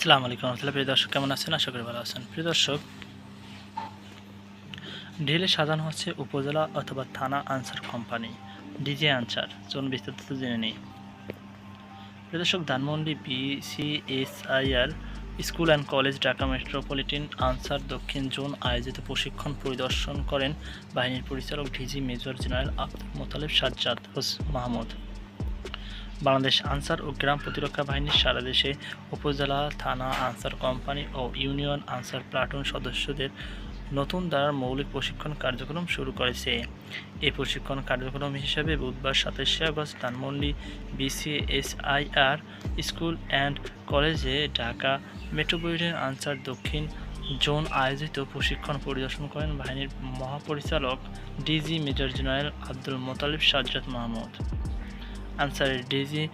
আসসালামু আলাইকুম রহমতুল্লাহ। প্রিয় দর্শক, কেমন আছেন? আশা করি ভালো আছেন। প্রিয় দর্শক, ঢেলে সাজানো হচ্ছে উপজেলা অথবা থানা আনসার কোম্পানি, ডিজে আনসার। চলুন বিস্তারিত জেনে নিই। প্রিয় দর্শক, Dhanmondi BCSIR school and college Dhaka metropolitan Ansar দক্ষিণ জোন আয়োজিত প্রশিক্ষণ পরিদর্শন করেন বাহিনীর পরিচালক DG major general Abdul Motaleb Sajjad Hos Mahmud. Bangladesh Ansar ও গ্রাম প্রতিরক্ষা বাহিনীর সারা দেশে উপজেলা, থানা, আনসার কোম্পানি ও ইউনিয়ন আনসার প্লাটুন সদস্যদের নতুন দ্বারা মৌলিক প্রশিক্ষণ কার্যক্রম শুরু করেছে। এই প্রশিক্ষণ কার্যক্রম হিসেবে বুধবার সাতাশে August Dhanmondi BCSIR school and কলেজে ঢাকা মেট্রোপলিটন আনসার দক্ষিণ জোন আয়োজিত প্রশিক্ষণ পরিদর্শন করেন বাহিনীর মহাপরিচালক DG major general Abdul Motalib Sajjad Mahmud. আনসারের DG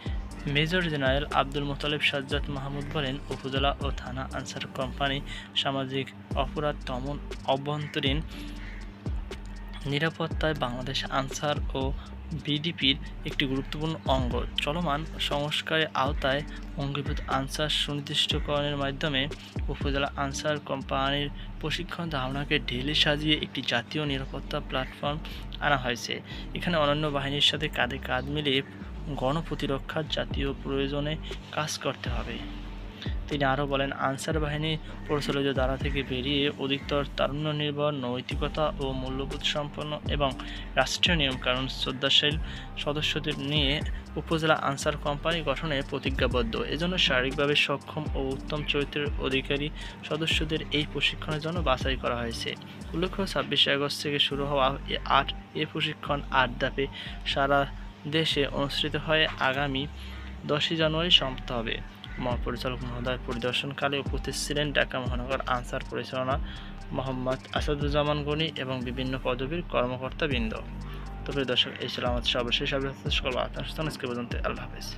major general Abdul Motaleb Sajjad Mahmud বলেন, উপজেলা ও থানা আনসার কোম্পানি সামাজিক অপরাধ দমন অভ্যন্তরীণ নিরাপত্তায় বাংলাদেশ আনসার ও বিডিপির একটি গুরুত্বপূর্ণ অঙ্গ। চলমান সংস্কারের আওতায় অঙ্গীভূত আনসার সুনির্দিষ্টকরণের মাধ্যমে উপজেলা আনসার কোম্পানির প্রশিক্ষণ ধারণাকে ঢেলে সাজিয়ে একটি জাতীয় নিরাপত্তা প্ল্যাটফর্ম আনা হয়েছে। এখানে অনন্য বাহিনীর সাথে কাঁধে কাঁধ মিলিয়ে গণপ্রতিরক্ষার জাতীয় প্রয়োজনে কাজ করতে হবে। তিনি আরও বলেন, আনসার বাহিনী প্রচলিত দ্বারা থেকে বেরিয়ে অধিকতর তারুণ্য নির্ভর নৈতিকতা ও মূল্যবোধ সম্পন্ন এবং রাষ্ট্রীয় নিয়মকানুন শ্রদ্ধাশীল সদস্যদের নিয়ে উপজেলা আনসার কোম্পানি গঠনে প্রতিজ্ঞাবদ্ধ। এজন্য শারীরিকভাবে সক্ষম ও উত্তম চরিত্রের অধিকারী সদস্যদের এই প্রশিক্ষণের জন্য বাছাই করা হয়েছে। উল্লেখ্য, ছাব্বিশে আগস্ট থেকে শুরু হওয়া আট এ প্রশিক্ষণ আট ধাপে সারা দেশে অনুষ্ঠিত হয়ে আগামী দশই জানুয়ারি সমাপ্ত হবে। মহাপরিচালক মহোদয় পরিদর্শনকালে উপস্থিত ছিলেন ঢাকা মহানগর আনসার পরিচালনা মোহাম্মদ আসাদুজ্জামান গনি এবং বিভিন্ন পদবীর কর্মকর্তা বৃন্দ তবে দর্শক, এই ছিল আমাদের সর্বশেষ সকল আজকে পর্যন্ত আল্লাহ হাফেজ।